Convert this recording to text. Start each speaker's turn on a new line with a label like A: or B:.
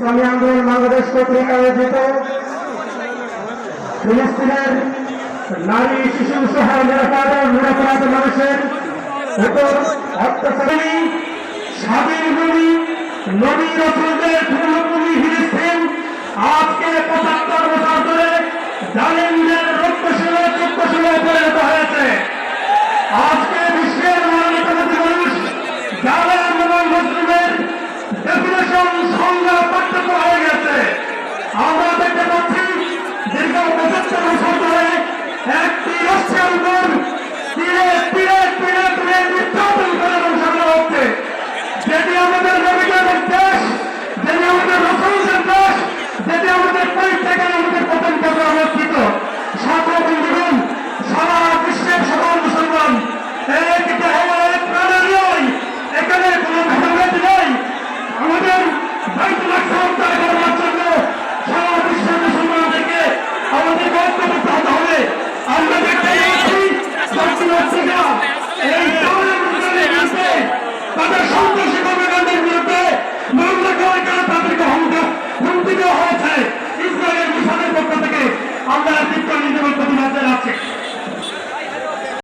A: ইসলামী আন্দোলন বাংলাদেশ কর্তৃক আয়োজিত ফিলিস্তিনের নারী শিশু সহ নিরাপরাধ মানুষের উপর অত্যাচারী স্বাধীন নবী নবী রসুলদের পূর্ণভূমি আজকে পঁচাত্তর বছর ধরে পরিণত হয়েছে। আজ একটি রাষ্ট্রের উপর